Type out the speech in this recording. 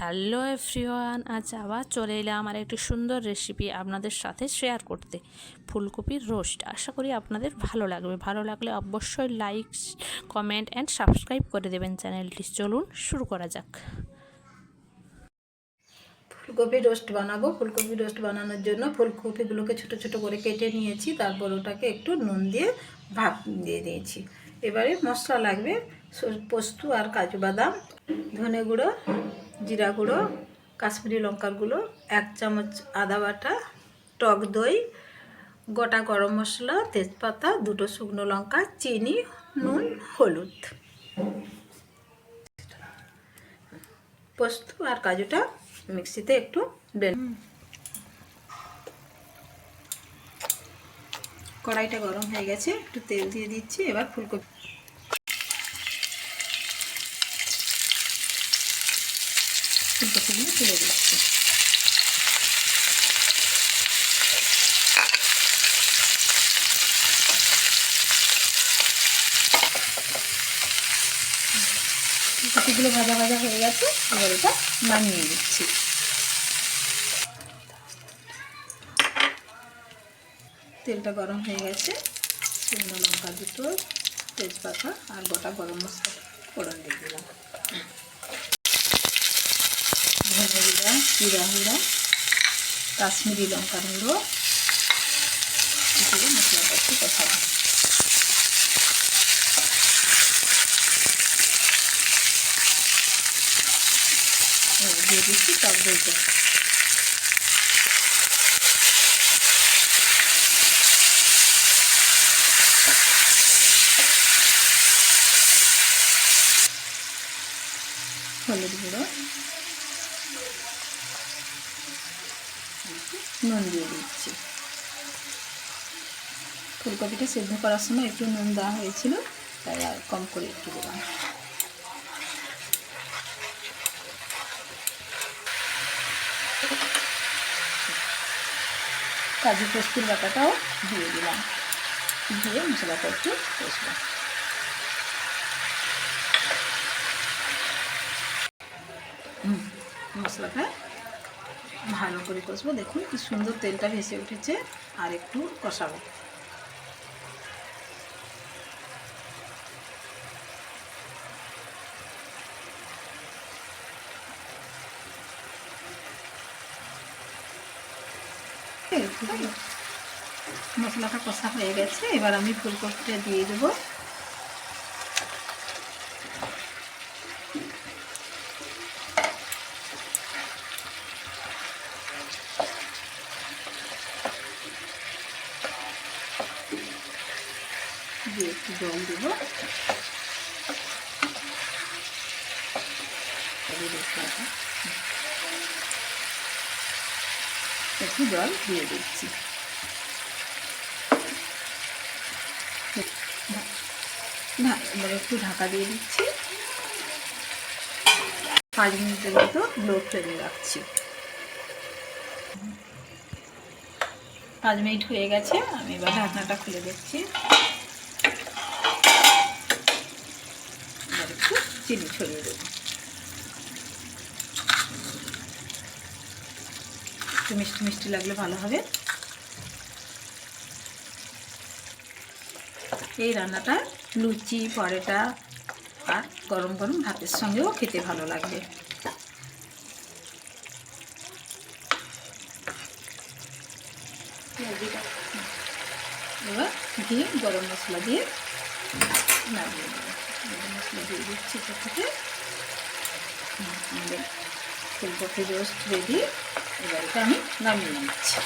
Hello everyone, আজ আবার চলে এলাম আমার একটি সুন্দর রেসিপি আপনাদের সাথে শেয়ার করতে। ফুলকপির রোস্ট আশা করি আপনাদের ভালো লাগবে। ভালো লাগলে অবশ্যই লাইক কমেন্ট অ্যান্ড সাবস্ক্রাইব করে দেবেন চ্যানেলটি চলুন শুরু করা যাক। ফুলকপি রোস্ট বানাবো। ফুলকপি রোস্ট বানানোর জন্য ফুলকপিগুলোকে ছোট ছোট করে কেটে নিয়েছি। তারপর ওটাকে একটু নুন দিয়ে ভাপ দিয়ে দিয়েছি। এবারে মশলা লাগবে পোস্ত আর কাজু বাদাম। ধনে গুঁড়ো, জিরা গুঁড়ো, কাশ্মীরি লঙ্কার গুঁড়ো, এক চামচ আদা বাটা, টক দই, গোটা গরম মশলা, তেজপাতা, দুটো শুকনো লঙ্কা, চিনি, নুন, হলুদ। পোস্ত আর কাজুটা মিক্সিতে একটু ব্লেন্ড কড়াইটা গরম হয়ে গেছে, একটু তেল দিয়ে দিচ্ছি, এবার ফুলকপি ফুলকপিগুলো তুলে দিচ্ছি। ফুলকপিগুলো ভাজা ভাজা হয়ে গেছে, এবার এটা নামিয়ে দিচ্ছি তেলটা গরম হয়ে গেছে, শুকনো লঙ্কা দুটো, তেজপাতা আর গোটা গরম মশলা ফোড়ন দিয়ে দিলাম। জিরা গুঁড়া, কাশ্মীরি লঙ্কার গুঁড়ো দিয়ে মশলাটা একটু কষাবো দিয়ে দিচ্ছি টক দইটা হলুদ গুঁড়ো। নুন দিয়ে দিচ্ছি। ফুলকপিটা সিদ্ধ করার সময় একটু নুন দেওয়া হয়েছিল, তাই আর কম করে একটু দিলাম। কাজু পোস্তুর বাটাটাও দিয়ে দিলাম। দিয়ে মশলাটা একটু কষবো। মশলাটা ভালো করে কষবো। দেখুন কি সুন্দর তেলটা ভেসে উঠেছে, আর একটু কষাবো। মশলাটা কষা হয়ে গেছে, এবার আমি ফুলকপিটা দিয়ে দেবো। দিয়ে একটু জল দেবো। একটু জল দিয়ে দিচ্ছি। এবার একটু ঢাকা দিয়ে দিচ্ছি। পাঁচ মিনিটের মতো লো ফ্লেমে রাখছি। পাঁচ মিনিট হয়ে গেছে, আমি এবার ঢাকনাটা খুলে দিচ্ছি এবার একটু চিনি ছড়িয়ে দেবো। একটু মিষ্টি মিষ্টি লাগলে ভালো হবে। এই রান্নাটা লুচি, পরোটা আর গরম গরম ভাতের সঙ্গেও খেতে ভালো লাগবে। এবার ঘি, গরম মশলা দিয়ে নামিয়ে মশলা দিয়ে দিচ্ছি এটা থেকে আমাদের ফুলকপি রোস্ট রেডি এবার এটা আমি নামিয়ে নিচ্ছি।